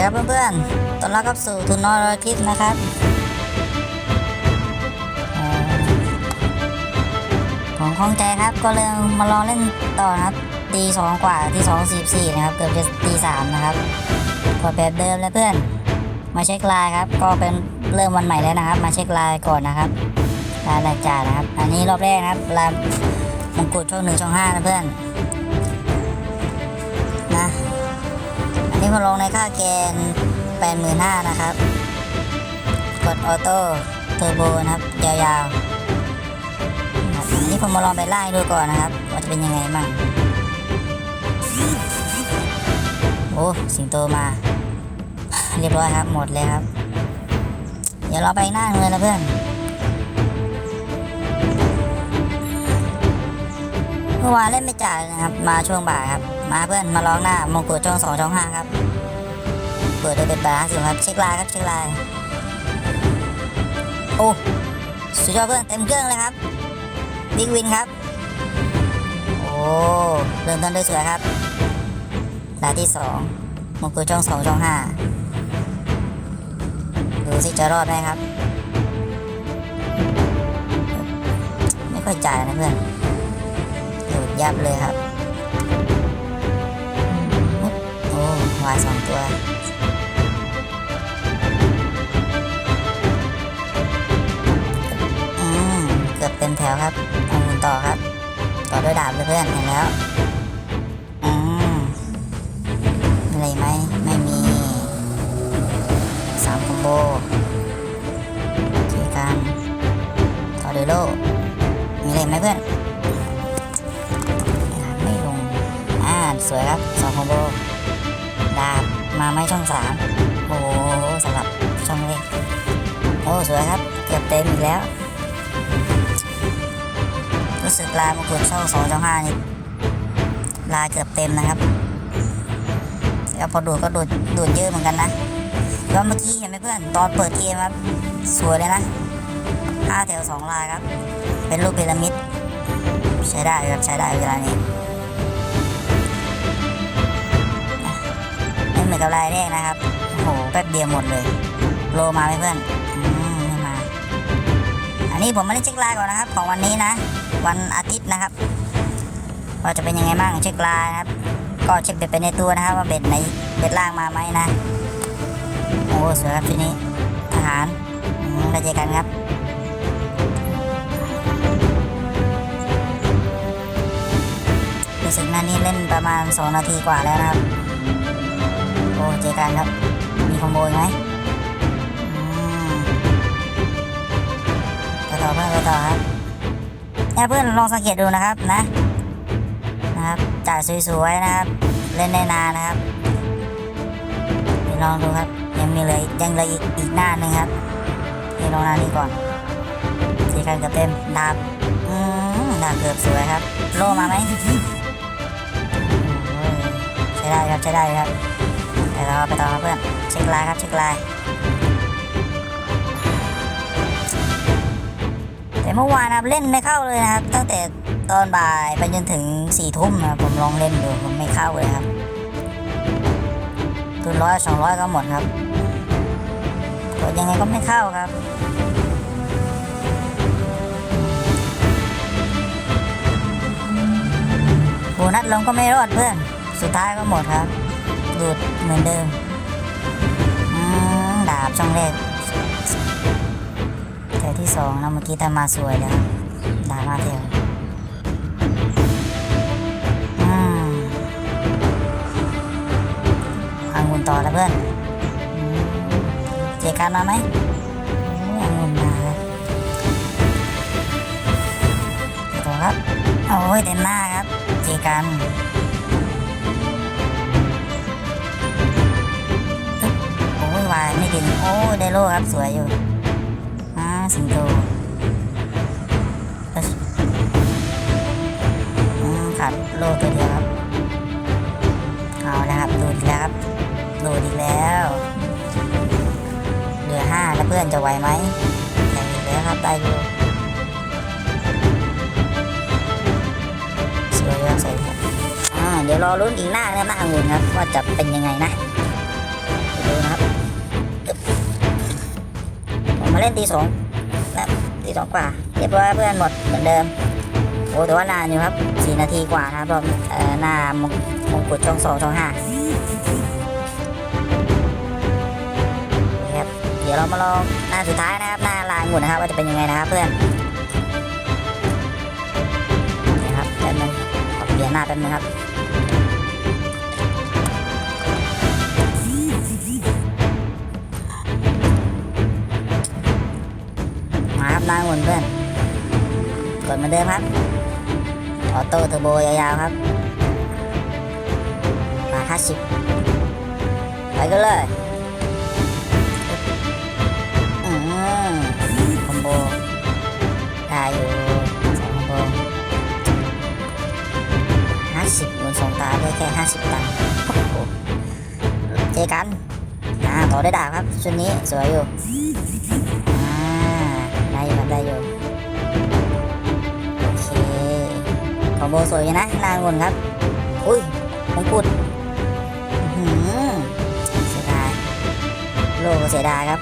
ดีครับเพื่อนๆ ตอนรับเข้าสู่ทุนน้อยรอยคลิปนะครับของคล่องใจครับ ก็เลยมาลองเล่นต่อนะครับตีสองกว่าตีสองสี่สี่นะครับ เกือบจะตีสามนะครับกดแบบเดิมเลยเพื่อน มาเช็คลน์ครับ ก็เป็นเริ่มวันใหม่แล้วนะครับ มาเช็คลน์ก่อนนะครับลน์รายจ่ายนะครับ อันนี้รอบแรกนะครับลน์มงกุฎช่องหนึ่งช่องห้านะเพื่อน อันนี้ผมลงในค่าแกน 85,000นะครับ กดออโต้เทอร์โบนะครับ ยาวๆอันนี้ผมมาลองไปไล่ดูก่อนนะครับ ว่าจะเป็นยังไงบ้างโอ้สิงโตมา เรียบร้อยครับ หมดเลยครับ เดี๋ยวเราไปหน้าเลยนะเพื่อนเมื่อวานเล่นไม่จ่ายนะครับ มาช่วงบ่ายครับ มาเพื่อนมาร้องหน้ามงกุฎช่องสองช่องห้าครับเปิดได้เป็นบาร์สิครับเช็คลน์ครับเช็คลน์โอ้สุดยอดเพื่อนเต็มเครื่องเลยครับบิ๊กวินครับโอ้เริ่มต้นด้วยสวยครับลายที่สองมงกุฎช่องสองช่องห้าดูสิจะรอดไหมครับ ไม่ค่อยจ่ายนะเพื่อนหลุดยับเลยครับ โอ้วายสองตัวอืมเกือบเต็มแถวครับเอาหมุนต่อครับ ต่อด้วยดาบเพื่อนเห็นแล้วอืมมีอะไรไหมไม่มีสามคอมโบทีกันต่อด้วยโล่มีอะไรไหมเพื่อน ไม่ลง อ่า สวยครับสองคอมโบ ดา มาไม่ช่องสามโอ้โหสำหรับช่องเล็กโอ้สวยครับ เกือบเต็มอีกแล้ว รู้สึกลายมงกุฎช่องสองช่องห้านี่ลายเกือบเต็มนะครับแล้วพอดูดก็ดูดดูดเยอะเหมือนกันนะแล้วเมื่อกี้เห็นไหมเพื่อนตอนเปิดเกมครับ สวยเลยนะห้าแถวสองลายครับ เป็นรูปพีระมิด ใช้ได้ครับใช้ได้เวลานี้ เหมือนกับรายแรกนะครับโอ้โหแป๊บเดียวหมดเลย โลมาไหมเพื่อนอืมไม่มา อันนี้ผมมาเล่นเช็คลน์ก่อนนะครับ ของวันนี้นะ วันอาทิตย์นะครับว่าจะเป็นยังไงบ้างเช็คลน์นะครับ ก็เช็คเบ็ดไปในตัวนะครับ ว่าเบ็ดไหนเบ็ดล่างมาไหมนะโอ้สวยครับทีนี้ทหารได้เจอกันครับรู้สึกหนานี้เล่นประมาณ 2 นาทีกว่าแล้วนะครับ อ้เจอกันครับ มีคอมโบอีกไหมอืมไปต่อเพื่อนไปต่อครับเนี่ยเพื่อนลองสังเกตดูนะครับนะนะครับจ่ายสวยๆนะครับ เล่นได้นานนะครับลองดูครับ ยังมีเลยยังเลยอีกหน้าหนึ่งครับเดี๋ยวลองหน้านี้ก่อนเจอกันกับเต็มดาบอืมดาบเกือบสวยครับ โลมาไหมใช้ได้ครับใช้ได้ครับ ต่อไปต่อครับเพื่อนเช็คไลน์ครับเช็คไลน์แต่เมื่อวานนะครับเล่นไม่เข้าเลยนะครับ ตั้งแต่ตอนบ่ายไปจนถึงสี่ทุ่มนะผมลองเล่นดูผมไม่เข้าเลยครับตัวร้อยสองร้อยก็หมดครับกดยังไงก็ไม่เข้าครับโบนัสลงก็ไม่รอดเพื่อน สุดท้ายก็หมดครับ ดูดเหมือนเดิมดาบช่องแรกแถวที่สองนะเมื่อกี้ทำมาสวยแล้วดาบมาแถวอังุนต่อแล้วเพื่อนเจกันมาไหมโอ้ยอังุนมาครับต่อครับ โอ้ยเต็มหน้าครับ เจกัน อ้ยวายไม่ถึงโอ้ได้โลครับสวยอยู่อ่าสิงโตขาดโลตัวเดียวครับ เอาล้วครับดูดอีกแล้วครับดูดอีกแล้ว เหลือห้าแล้วเพื่อนจะไหวไหมได้อยู่แล้วครับได้อยู่สวยครับสวยครับอ่าเดี๋ยวรอลุ้นอีกหน้าหน้าองุ่นครับว่าจะเป็นยังไงนะ เล่นตีสองแล้วตีสองกว่า เรียบร้อยเพื่อนหมดเหมือนเดิม โอ้แต่ว่านานอยู่ครับสี่นาทีกว่านะครับรอบเอ่อหน้ามงมงกุฎช่องสองช่องห้าครับเดี๋ยวเรามาลองหน้าสุดท้ายนะครับ หน้าลายหมุนนะครับ ว่าจะเป็นยังไงนะครับเพื่อนนี่ครับแป๊บนึงขอเปลี่ยนหน้าแป๊บนึงครับ มาครับลายหมนเพื่อนกดเหมือนเดิมครับออโต้เทอร์โบยาวๆครับมา50ไปกันเลยอืมคอมโบได้อยู่สองคอมโบ50บนสองตาได้แค่ 50 ตังค์เจอกันอ่าต่อได้ดาบครับชุดนี้สวยอยู่ โบสวยอยู่นะนางวนครับ อุ้ยมงกุฎหือเสียดายโลก็เสียดายครับ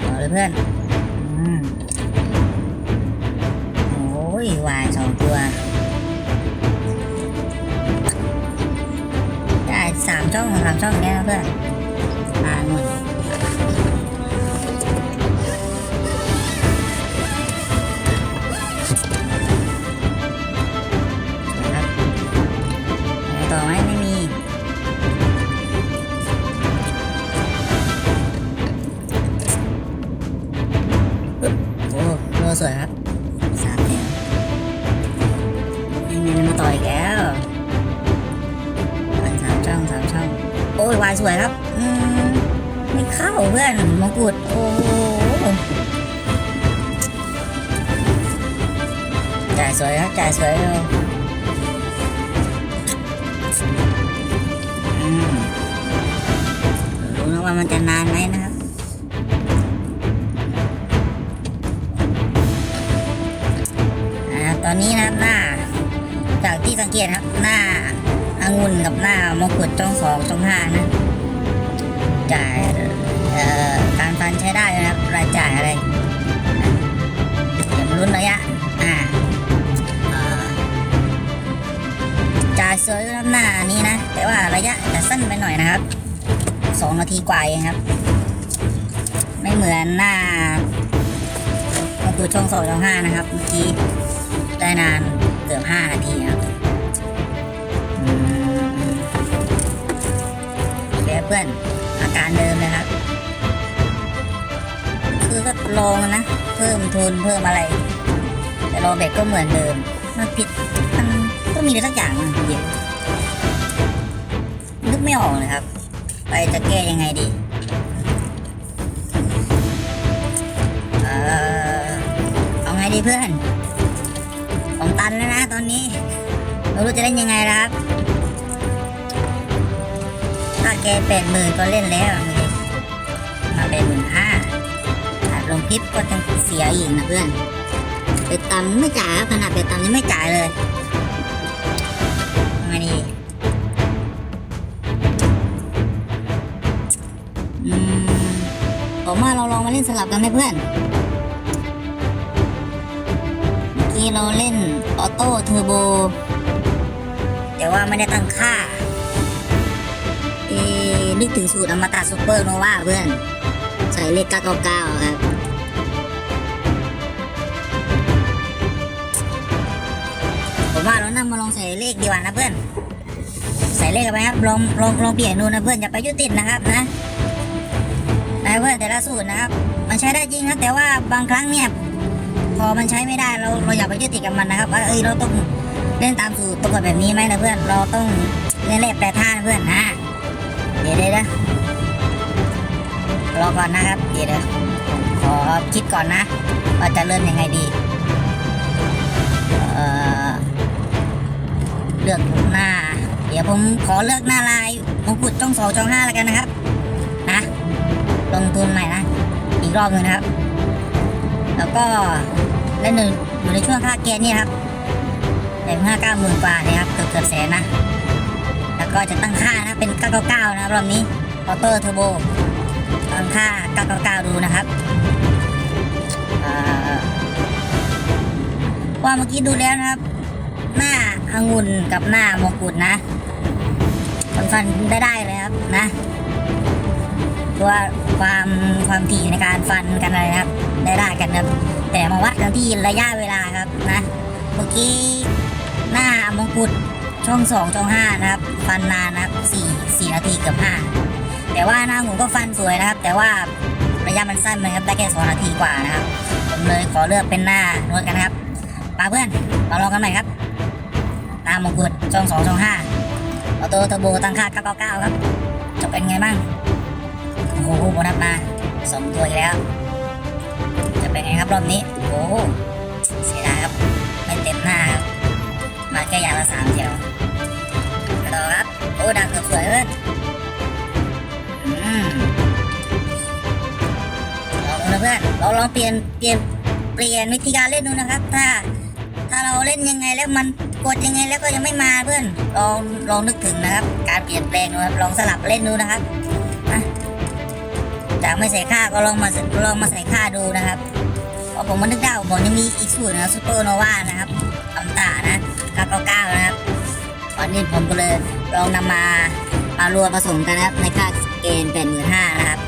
เอาเลยเพื่อนอโอ้ยวายสองตัว ได้สามช่องสามช่องเนี้ยเพื่อน หนึ่งค กที่สังเกตครับ หน้าองุ่นกับหน้ามงกุฎช่องสองช่องห้านะจ่ายเอ่อการฟันใช้ได้นะครับรายจ่ายอะไรเดี๋ยวมาลุ้นระยะอ่าเอ่อจ่ายสวยครับหน้านี้นะ แต่ว่าระยะจะสั้นไปหน่อยนะครับสองนาทีกว่าเองครับ ไม่เหมือนหน้ามงกุฎช่องสองช่องห้านะครับเมื่อกี้ได้นานเกือบห้านาทีครับ เพื่อนอาการเดิมเลยครับ คือก็ลองนะ เพิ่มทุนเพิ่มอะไร แต่รอเบรกก็เหมือนเดิมมันผิดมันต้องมีอะไรสักอย่างมันเดี๋ยวนึกไม่ออกเลยครับ ไปจะแก้ยังไงดีเออเอาไงดีเพื่อนผมตันแล้วนะตอนนี้ไม่รู้จะเล่นยังไงครับ ถ้าแกแปดหมื่นก็เล่นแล้วมือมาเป็นหมื่นห้าถ้าลงคลิปก็ต้องเสียอีกนะเพื่อนไปตังไม่จ่ายครับขนาดไปตังยังไม่จ่ายเลยทำไงดีอืมผมว่าเราลองมาเล่นสลับกันไหมเพื่อน เมื่อกี้เราเล่นออโต้เทอร์โบ แต่ว่าไม่ได้ตั้งค่า นึกถึงสูตรอมตะซูเปอร์โนวาเพื่อน ใส่เลข999ครับ ผมว่าเรานำมาลองใส่เลขดีกว่านะเพื่อน ใส่เลขกันไปครับ ลองลองลองเปลี่ยนดูนะเพื่อนอย่าไปยึดติดนะครับนะนะเพื่อนแต่ละสูตรนะครับ มันใช้ได้จริงครับ แต่ว่าบางครั้งเนี่ยพอมันใช้ไม่ได้เราเราอย่าไปยึดติดกับมันนะครับว่าเอ้ยเราต้องเล่นตามสูตรตัวกฎแบบนี้ไหมนะเพื่อนเราต้องเล่นเลขแปรท่านะเพื่อนนะ เดี๋ยวเดี๋ยวนะรอก่อนนะครับ เดี๋ยวขอคิดก่อนนะ ว่าจะเริ่มยังไงดี เอ่อเลือกหน้า เดี๋ยวผมขอเลือกหน้าลายมงกุฎจ้องสองจ้องห้าแล้วกันนะครับ นะ ลงทุนใหม่นะ อีกรอบหนึ่งนะครับ แล้วก็เล่นหนึ่งอยู่ในช่วงค่าเกณฑ์นี่ครับแต่เมื่อเก้าหมื่นกว่าเนี่ยครับเกือบเกือบแสนนะ ก็จะตั้งค่านะเป็น 999 นะครับรอบนี้ออโต้เทอร์โบตั้งค่า 999 ดูนะครับว่าเมื่อกี้ดูแล้วนะครับ หน้าองุ่นกับหน้ามงกุฎนะมันฟันได้ได้เลยครับนะตัวความความถี่ในการฟันกันอะไรนะครับ ได้ได้กันครับ แต่มาวัดกันที่ระยะเวลาครับนะ เมื่อกี้หน้ามงกุฎช่องสองช่องห้านะครับ ฟันนานนะครับสี่สี่นาทีเกือบห้าแต่ว่าหน้าหมูก็ฟันสวยนะครับ แต่ว่าระยะมันสั้นนะครับได้แค่สองนาทีกว่านะครับผมเลยขอเลือกเป็นหน้านวดกันนะครับมาเพื่อนมาลองกันใหม่ครับหน้ามงกุฎช่องสองช่องห้าออโต้เทอร์โบตั้งค่า 999 ครับ จะเป็นไงบ้าง โอ้โหโบนัสมาสองตัวอีกแล้ว จะเป็นไงครับรอบนี้ โอ้โหเสียดายครับ ไม่เต็มหน้าครับ มาแค่อย่างละสามแถว ระโดดครับ โอ้ดังสวยๆเลยอืมลองดูนะเพื่อนเราลองเปลี่ยนเปลี่ยนเปลี่ยนวิธีการเล่นดูนะครับ ถ้า ถ้าเราเล่นยังไงแล้วมันกดยังไงแล้วก็ยังไม่มาเพื่อน ลองลองนึกถึงนะครับ การเปลี่ยนแปลงดูครับลองสลับเล่นดูนะครับจากไม่ใส่ค่าก็ลองมาลองมาใส่ค่าดูนะครับเพราะผมมันนึกได้ว่าผมยังมีอีกสูตรนะครับซูเปอร์โนวานะครับตำตานะ999นะครับตอ นนี้ผมก็เลยลองนำมามารวมผสมกันนะครับ ในค่าเกณฑ์เป็นหมื่นห้านะครับ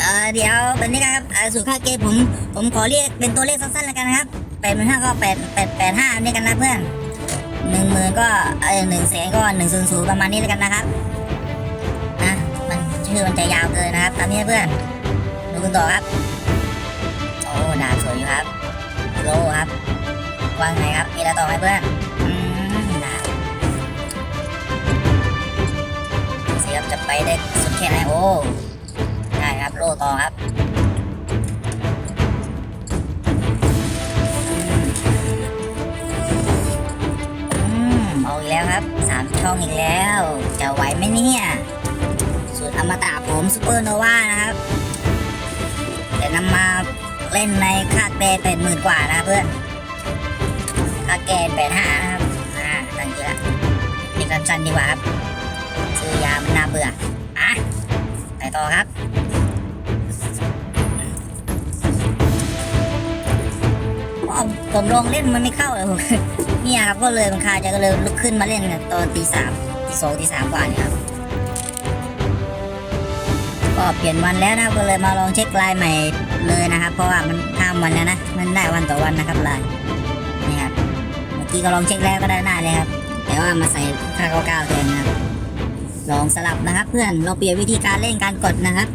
เออเดี๋ยวเป็นนี้ครับอ่อสูตรค่าเกณฑ์ผมผมขอเรียกเป็นตัวเลขสั้นๆแล้วกันนะครับแปดหมื่นห้าก็แปดแปดแปดห้านี่กันนะเพื่อนหนึ่งหมื่นก็เออหนึ่งแสนก็หนึ่งศูนย์ศูนย์ประมาณนี้แล้วกันนะครับนะมันชื่อมันจะยาวเกินนะครับตามนี้เพื่อนดูกันต่อครับโอ้ดาบสวยอยู่ครับโลครับวางไงครับมีอะไรต่อไหมเพื่อน เสียบจะไปได้สุดแค่ไหนโอ้ได้ครับโลต่อครับอืมเอาอีกแล้วครับสามช่องอีกแล้ว จะไหวไหมเนี่ยสูตรอมตะผมซูเปอร์โนวานะครับแต่นำมาเล่นในค่าแกนเป็นหมื่นกว่านะเพื่อนค่าแกนเป็นห้านะครับอ่าตั้งเยอะนี่กันสั้นดีกว่าครับ ซื้อยามันน่าเบื่ออะไปต่อครับผมลองเล่นมันไม่เข้าเลยผมเนี่ยครับก็เลยมันคาใจก็เลยลุกขึ้นมาเล่นตอนตีสามตีสองตีสามกว่าเนี่ยครับก็เปลี่ยนวันแล้วนะก็เลยมาลองเช็คลน์ใหม่เลยนะครับ เพราะว่ามันข้ามวันแล้วนะมันได้วันต่อวันนะครับลน์นี่ครับเมื่อกี้ก็ลองเช็คแล้วก็ได้หน้าเลยครับแต่ว่ามาใส่ค่าเก้าเก้าแทนนะครับ ลองสลับนะครับ เพื่อนเราเปลี่ยนวิธีการเล่นการกดนะครับ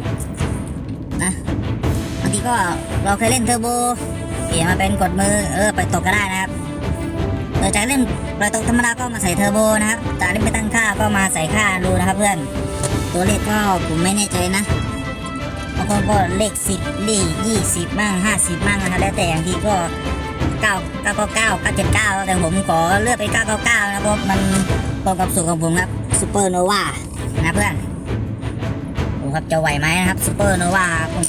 นะบางทีก็เราเคยเล่นเทอร์โบเปลี่ยนมาเป็นกดมือเออไปตกก็ได้นะครับเออจากเล่นปล่อยตกธรรมดาก็มาใส่เทอร์โบนะครับจากเล่นไปตั้งค่าก็มาใส่ค่าดูนะครับ เพื่อน ตัวเลขก็ผมไม่แน่ใจนะบางคนก็เลขสิบเลขยี่สิบมั่งห้าสิบมั่งนะครับแล้วแต่อย่างที่ก็เก้าเก้าเก้าเก้าเก้าเจ็ดเก้าแต่ผมขอเลือกไปเก้าเก้าเก้านะเพราะมันตรงกับสูตรของผมครับซูเปอร์โนวา นะเพื่อนดูครับจะไหวไหมนะครับซูเปอร์โนวาผม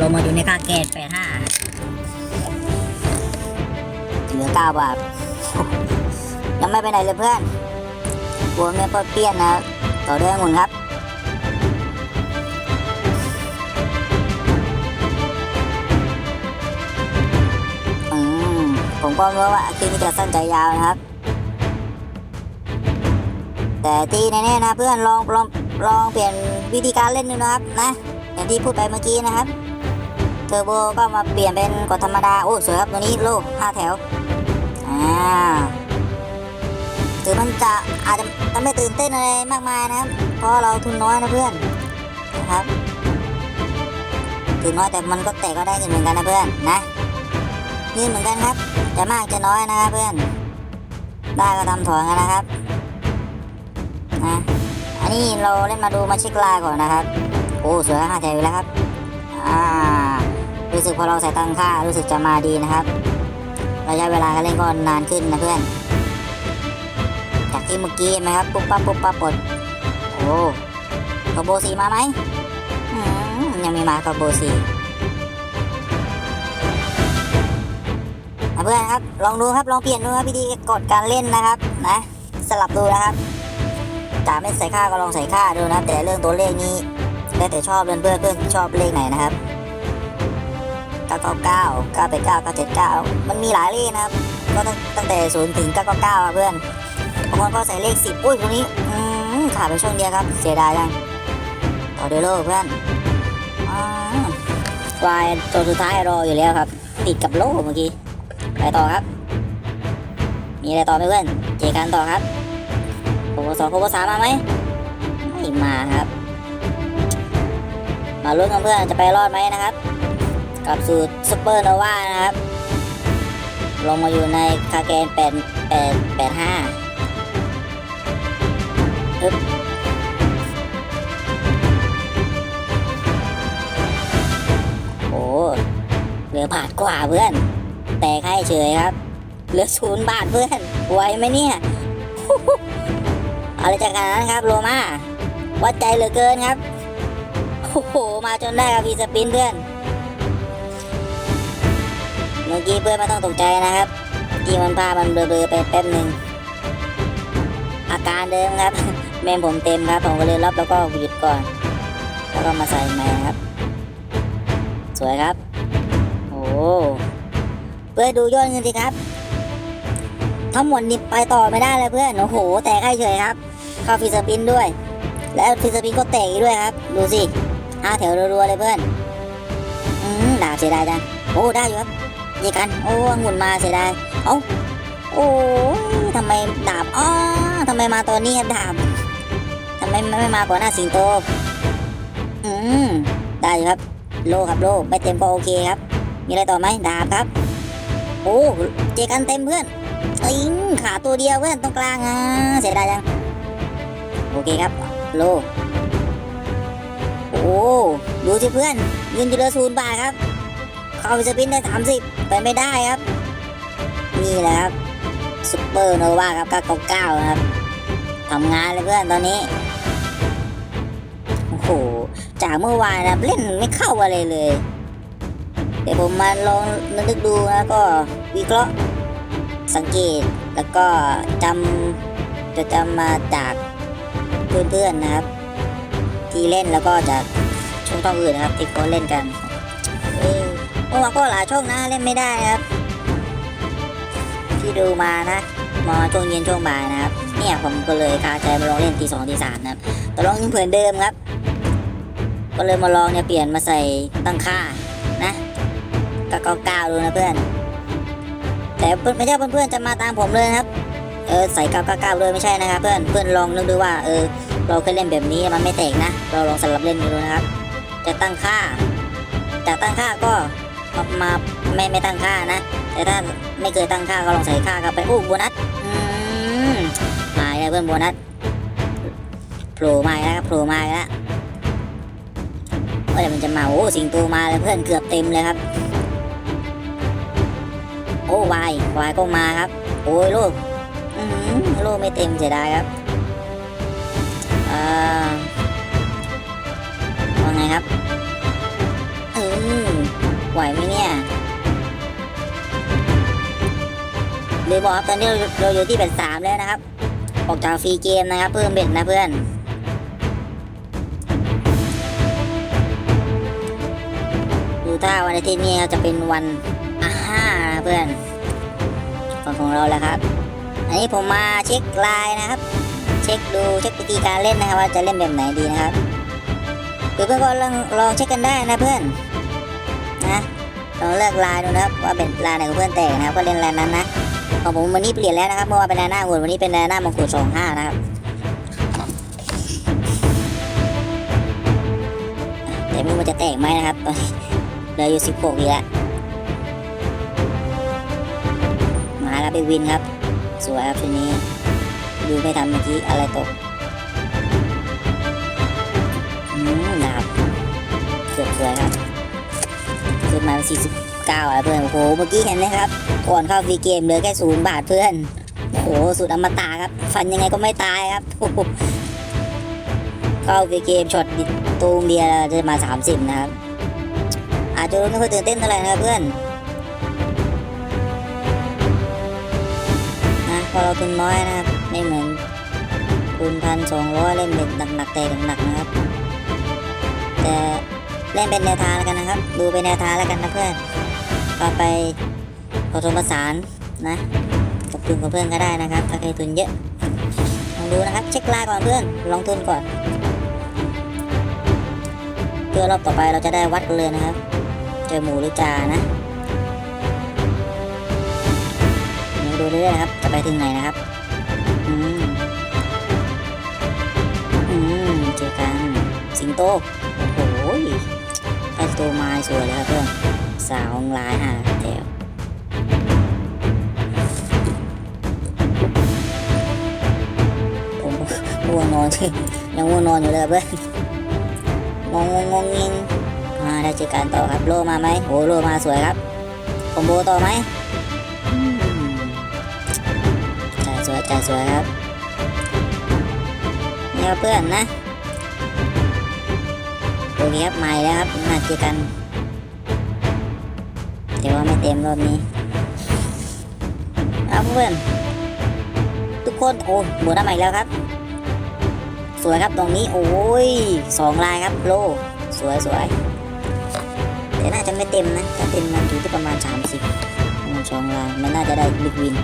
ลงมาอยู่ในคาเกตแปดห้าเหลือเก้าบาทยังไม่ไปไหนเลยเพื่อนกลัวเมียเปี้ยนนะต่อด้วยองุ่นครับอืมผมก็รู้ว่าคลิปนี้จะสั้นใจยาวนะครับ แต่ที่แน่ๆนะเพื่อนลองลองลองเปลี่ยนวิธีการเล่นดูนะครับนะอย่างที่พูดไปเมื่อกี้นะครับเทอร์โบก็มาเปลี่ยนเป็นกดธรรมดาโอ้สวยครับตัวนี้โลห้าแถวอ่าถึงมันจะอาจจะไม่ตื่นเต้นอะไรมากมายนะครับเพราะเราทุนน้อยนะเพื่อนนะครับทุนน้อยแต่มันก็แตกก็ได้เงินเหมือนกันนะเพื่อนนะเงินเหมือนกันครับจะมากจะน้อยนะครับเพื่อนได้ก็ทำถอนกันนะครับ นะอันนี้เราเล่นมาดูมาช็คลาก่อนนะครับโอ้สวยห้าแถวอยู่แล้วครับอ่ารู้สึกพอเราใส่ตังค่ารู้สึกจะมาดีนะครับระยะเวลาการเล่นก็นานขึ้นนะเพื่อน จากที่เมื่อกี้นไหมครับปุ๊บปั๊บปุ๊บปั๊บปดโอ้คาโบสีมาไหมยังไม่มาคาโบสีเพื่อนครับ ลองดูครับ ลองเปลี่ยนดูครับวิธีกดการเล่นนะครับ นะ สลับดูนะครับ จ่าไม่ใส่ค่าก็ลองใส่ค่าดูนะ แต่เรื่องตัวเลขนี้แล้วแต่ชอบเพื่อนเพื่อนเพื่อนชอบเลขไหนนะครับ999 989 979 มันมีหลายเลขนะครับ ก็ตั้งตั้งแต่0ถึง999ครับเพื่อนบางคนก็ใส่เลข 10 อุ้ยตรงนี้อืมขาดไปช่วงเดียวครับ เสียดายจังต่อเดโลเพื่อนอ่าวายตัวสุดท้ายรออยู่แล้วครับ ติดกับโลเมื่อกี้ ไปต่อครับ มีอะไรต่อไหมเพื่อน เจอกันต่อครับ โคสองโคสามมาไหมไม่มาครับ มาลุ้นกันเพื่อนจะไปรอดไหมนะครับ กับสูตรซุปเปอร์โนวานะครับ ลงมาอยู่ในคาเกนแปดแปดแปดห้าอึ๊บโอ้เหลือผาดกว่าเพื่อน แต่ให้เฉยครับ เหลือศูนย์บาทเพื่อนไหวไหมเนี่ย อะไรจากขนาดนั้นครับโรมาวัดใจเหลือเกินครับโอ้โหมาจนได้ครับพีสปินเพื่อนเมื่อกี้เพื่อนไม่ต้องตกใจนะครับที่มันพามันเบลอๆไปแป๊บหนึ่งอาการเดิมครับเมมผมเต็มครับผมก็เลยรับแล้วก็หยุดก่อน แล้วก็มาใส่ใหม่ครับ สวยครับโอ้เพื่อนดูยอดเงินสิครับทั้งหมดนี่ไปต่อไม่ได้เลยเพื่อนโอ้โหแตกให้เฉยครับ เข้าฟิสปินด้วย แล้วฟิสปินก็แตกอีกด้วยครับ ดูสิห้าแถวรัวๆเลยเพื่อนอืมดาบเสียดายจังโอ้ได้อยู่ครับยีกัน โอ้องุ่นมาเสียดายเอ้าโอ้ทำไมดาบอ๋อทำไมมาตอนนี้ครับดาบทำไมไม่มาก่อนหน้าสิงโตอืมได้อยู่ครับ โลครับโลไม่เต็มก็โอเคครับ มีอะไรต่อไหมดาบครับ โอ้เจกันเต็มเพื่อนอิงขาตัวเดียวเพื่อนตรงกลางอะเสียดายจัง โอเคครับ โล โอ้ ดูสิเพื่อนยืนอยู่เหลือศูนย์บาทครับ เข้าสปินได้สามสิบไปไม่ได้ครับ นี่แหละครับซุปเปอร์โนวาครับ999นะครับทำงานเลยเพื่อนตอนนี้ โอ้โห จากเมื่อวานนะเล่นไม่เข้าอะไรเลย เดี๋ยวผมมาลองนึกดูแล้วก็วิเคราะห์สังเกตแล้วก็จำจะจำมาจาก เพื่อนๆนะครับ ที่เล่นแล้วก็จากช่องต้องอื่นนะครับที่เขาเล่นกันเออเมื่อวาก็หลายช่องนะเล่นไม่ได้นะครับ ที่ดูมานะมาช่วงเย็นช่วงบ่ายนะครับ เนี่ยผมก็เลยคาใจมาลองเล่นทีสองทีสามนะครับแต่ลองยังเหมือนเดิมครับ ก็เลยมาลองเนี่ยเปลี่ยนมาใส่ตั้งค่านะก็เก้าเก้าดูนะเพื่อน แต่เพื่อนไม่ใช่เพื่อนๆจะมาตามผมเลยนะครับเออใส่เก้าเก้าเก้าเลยไม่ใช่นะครับ เพื่อนเพื่อนลองนึกดูว่าเออ เราเคยเล่นแบบนี้มันไม่แตกนะ เราลองสลับเล่นดูนะครับ จะตั้งค่า จากตั้งค่าก็มามาไม่ไม่ตั้งค่านะ แต่ถ้าไม่เคยตั้งค่าก็ลองใส่ค่าเข้าไปโอ้โบนัสอืมมาแล้วเพื่อนโบนัสโผล่มาแล้วครับโผล่มาแล้วว่าแต่มันจะมาโอ้สิงโตมาแล้วเพื่อนเกือบเต็มเลยครับโอ้วายวายก็มาครับ โอ้ยลูกลูกไม่เต็มเสียดายครับ อ่าว่าไงครับอืมไหวไหมเนี่ยเดี๋ยวบอกครับตอนนี้เราเราอยู่ที่เบ็ดสามแล้วนะครับ ออกจากฟรีเกมนะครับ เพิ่มเบ็ดนะเพื่อนดูถ้าวันอาทิตย์นี้จะเป็นวันอาห้านะเพื่อนฝั่งของเราแล้วครับ อันนี้ผมมาเช็คไลน์นะครับ เช็คดูเช็ควิธีการเล่นนะครับว่าจะเล่นแบบไหนดีนะครับคือเพื่อนก็ลองลองเช็คกันได้นะเพื่อนนะลองเลือกลายดูนะครับว่าเป็นลายไหนของเพื่อนแตกนะครับก็เล่นลายนั้นนะของผมวันนี้เปลี่ยนแล้วนะครับเมื่อวานเป็นลายหน้าหุ่นวันนี้เป็นลายหน้ามงกุฎสองห้านะครับแต่ไม่รู้มันจะแตกไหมนะครับตอนนี้เหลืออยู่สิบหกอีกแล้วมาแล้วไปวินครับ สวยครับทีนี้ ดูไม่ทันเมื่อกี้อะไรตกอืมดาบเกือบสวยครับขึ้นมา49แล้วเพื่อนโอ้โหเมื่อกี้เห็นไหมครับก่อนเข้าฟรีเกมเหลือแค่ศูนย์บาทเพื่อนโอ้โหสุดอมตะครับ ฟันยังไงก็ไม่ตายครับโอ้โหเข้าฟรีเกมช็อตตูมเดียจะมา30นะครับอาจจะไม่ค่อยตื่นเต้นเท่าไหร่นะเพื่อนพอเราทุนน้อยนะครับ ไม่เหมือนทุนพันสองร้อยเล่นเป็นหนักๆแต่หนักๆนะครับ แต่เล่นเป็นแนวทางแล้วกันนะครับ ดูเป็นแนวทางแล้วกันนะเพื่อนก็ไปผสมผสานนะกับทุนของเพื่อนก็ได้นะครับ ถ้าใครทุนเยอะลองดูนะครับ เช็คลาก่อนเพื่อนลองทุนก่อน เพื่อรอบต่อไปเราจะได้วัดกันเลยนะครับ เจอหมูหรือจานะดูเรื่อยๆนะครับ จะไปถึงไหนนะครับ อืมอืมเจอกัน สิงโต โอ้โหถ้าโตมาสวยเลยครับเพื่อน สาวลายหาแถวผมง่วนอนที่ยังง่วนอนอยู่เลยครับเพื่อนงงงงงงิงมาได้เจอกันต่อครับ โลมาไหมโอ้โลมาสวยครับคอมโบต่อไหม จายสวยจ่ายสวยครับนี่ครับเพื่อนนะโอเคครับใหม่แล้วครับมาเจอกันแต่ว่าไม่เต็มรอบนี้เอาเพื่อนทุกคนโอ้หมดน้ใหม่แล้วครับ สวยครับตรงนี้โอ้ยสองลายครับโลสวยสวยแต่น่าจะไม่เต็มนะถ้าเต็มมันอยู่ที่ประมาณ 30ประมาณสองลายมันน่าจะได้บิ๊กวิน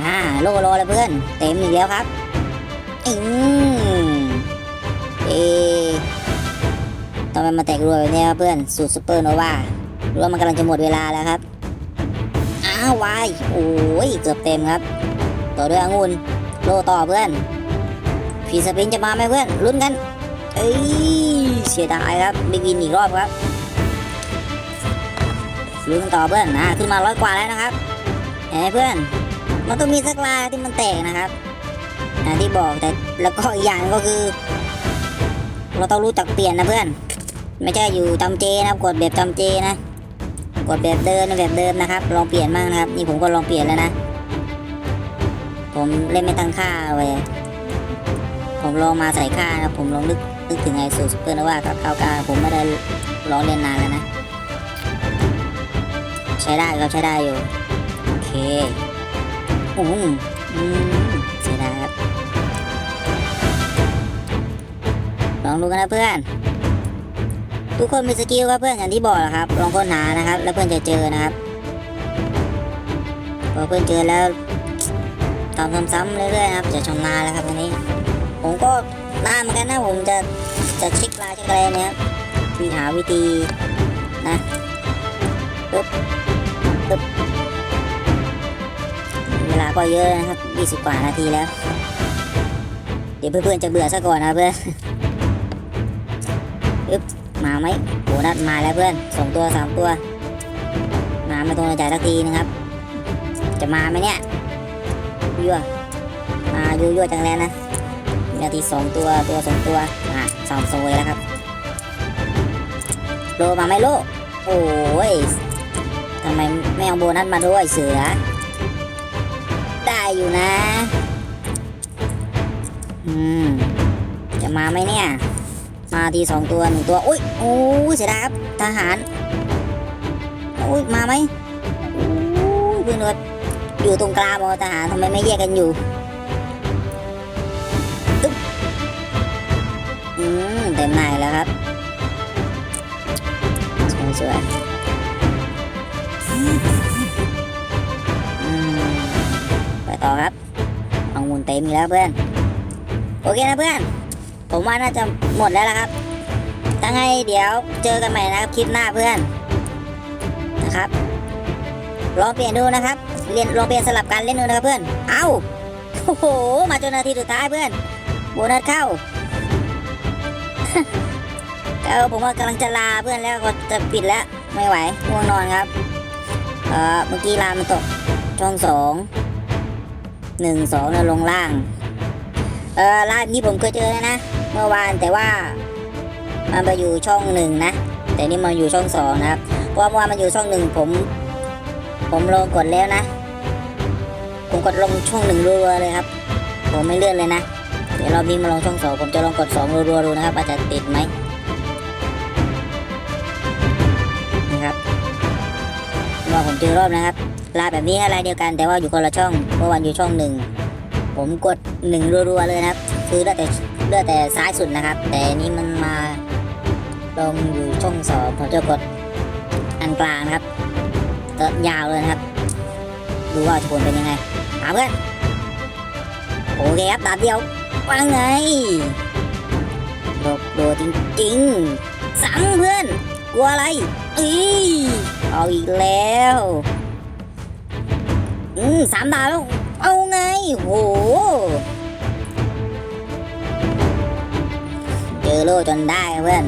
อ่าโลรอเลยเพื่อน เต็มอีกแล้วครับอืมเอทำไมมาแตกรัวแบบนี้ครับเพื่อน สูตรซูเปอร์โนวารู้ว่ามันกำลังจะหมดเวลาแล้วครับ อ้าววายโอ้ยเกือบเต็มครับ ต่อด้วยองุ่นโลต่อเพื่อนฟีสปินจะมาไหมเพื่อนลุ้นกัน เอ้ยเสียดายครับบิ๊กวินอีกรอบครับลุ้นกันต่อเพื่อนนะขึ้นมาร้อยกว่าแล้วนะครับเฮ้เพื่อน มันต้องมีสักลายที่มันแตกนะครับนะที่บอกแต่แล้วก็อีกอย่างก็คือ เราต้องรู้จักเปลี่ยนนะเพื่อน ไม่ใช่อยู่จำเจนะกดแบบจำเจนะ กดแบบเดิมแบบเดิมนะครับ ลองเปลี่ยนบ้างนะครับ นี่ผมก็ลองเปลี่ยนแล้วนะ ผมเล่นไม่ตั้งค่าเลยผมลองมาใส่ค่านะผมลองนึกนึกถึงไอ้สูตรซุปเปอร์นะว่ากับข้าวกาผมไม่ได้ลองเล่นนานแล้วนะ ใช้ได้ครับใช้ได้อยู่ โอเค อืมอืมใช้ได้ครับลองดูกันนะเพื่อน ทุกคนมีสกิลครับเพื่อนอย่างที่บอกแหละครับ ลองค้นหานะครับ แล้วเพื่อนจะเจอนะครับพอเพื่อนเจอแล้วทำซ้ำๆเรื่อยๆนะครับ จะชำนาญแล้วครับอันนี้ ผมก็นาเหมือนกันนะผมจะจะเช็คลายเช็คอะไรเนี่ยครับวิหาวิธีนะ ก็เยอะนะครับ 20 กว่านาทีแล้ว เดี๋ยวเพื่อนๆจะเบื่อซะก่อนนะเพื่อนอึ๊บมาไหมโหนัดมาแล้วเพื่อนสองตัวสามตัว มาไม่ตรงใจสักทีนะครับ จะมาไหมเนี่ยยั่วมายั่วยั่วจังแล้วนะนาทีสองตัวตัวสองตัวอะสองโซยแล้วครับโลมาไหมโลโอ้ยทำไมไม่เอาโบนัสมาด้วยเสือ อยู่นะ อืม จะมาไหมเนี่ย มาทีสองตัวหนึ่งตัว อุ้ยโอ้เสียดายครับ ทหาร อุ้ยมาไหมอุ้ยเพื่อนอยู่ตรงกลางบอทหารทำไมไม่แยกกันอยู่ตึ๊บอืมเต็มหน่ายแล้วครับสวยส ต่อครับเอางูนเต็มอีกแล้วเพื่อน โอเคนะเพื่อน ผมว่าน่าจะหมดแล้วละครับยังไงเดี๋ยวเจอกันใหม่นะครับคลิปหน้าเพื่อนนะครับ ลองเปลี่ยนดูนะครับ เรียนลองเปลี่ยนสลับกันเล่นดูนะครับเพื่อน เอ้าโอ้โห มาจนนาทีสุดท้ายเพื่อน โบนัสเข้าเออผมว่ากำลังจะลาเพื่อนแล้วก็จะปิดแล้วไม่ไหวง่วงนอนครับ เออเมื่อกี้ลามันตกช่องสอง หนึ่งสองแล้วลงล่าง เออร้านนี้ผมเคยเจอแล้วนะ เมื่อวานแต่ว่า มันไปอยู่ช่องหนึ่งนะ แต่นี่มันอยู่ช่องสองนะครับ เพราะว่าเมื่อวานมันอยู่ช่องหนึ่งผม ผมลงกดแล้วนะ ผมกดลงช่องหนึ่งรัวๆเลยครับ ผมไม่เลื่อนเลยนะ เดี๋ยวรอบนี้มาลงช่องสองผมจะลองกดสองรัวๆดูนะครับว่าจะติดไหมนะครับว่าผมเจอรอบนะครับ ลาแบบนี้อะไรเดียวกันแต่ว่าอยู่คนละช่องเมื่อวันอยู่ช่องหนึ่งผมกดหนึ่งรัวๆเลยนะครับ คือเลือกแต่เลือกแต่ซ้ายสุดนะครับ แต่นี้มันมาลงอยู่ช่องสองผมจะกดอันกลางนะครับก็ยาวเลยนะครับดูว่าจะผลเป็นยังไงหาเพื่อนโอเคครับดาบเดียวว่าไงโดดโดดจริงๆสังเพื่อนกลัวอะไรอีเอาอีกแล้ว อืมสามดาวแล้ว เอาไง โหเจอโลจนได้เพื่อน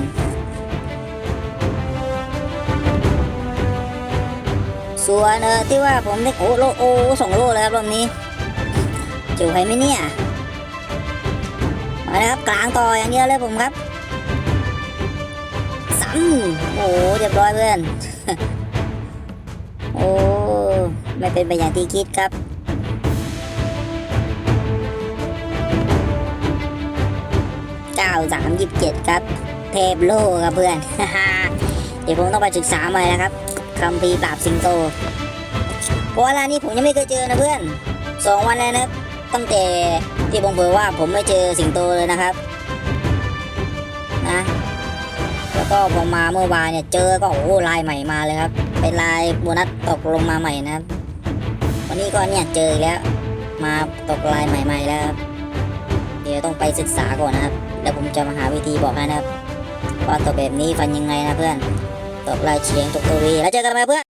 ส่วนเออที่ว่าผมได้โอ้โลโอ้สองโลแล้วครับรอบนี้เจอใครไหมเนี่ย มาเลยครับกลางต่ออย่างเดียวเลยผมครับซ้ำโอ้เรียบร้อยเพื่อน โอ้ ไม่เป็นไปอย่างที่คิดครับเก้าสามยิบเจ็ดครับ เทพโลครับเพื่อน เดี๋ยวผมต้องไปศึกษาใหม่นะครับคัมภีปราบสิงโตเพราะว่าร้านนี้ผมยังไม่เคยเจอนะเพื่อนสองวันแล้วนะตั้งแต่ที่ผมเผยว่าผมไม่เจอสิงโตเลยนะครับนะแล้วก็พอมาเมื่อวานเนี่ยเจอก็โอ้ลายใหม่มาเลยครับ เป็นลายโบนัสตกลงมาใหม่นะครับ วันนี้ก็เนี่ยเจออีกแล้ว มาตกลายใหม่ ๆ แล้วครับเดี๋ยวต้องไปศึกษาก่อนนะครับ แล้วผมจะมาหาวิธีบอกให้นะครับว่าตกแบบนี้ฟันยังไงนะเพื่อนตกลายเฉียงตกตัววีแล้วเจอกันไหมเพื่อน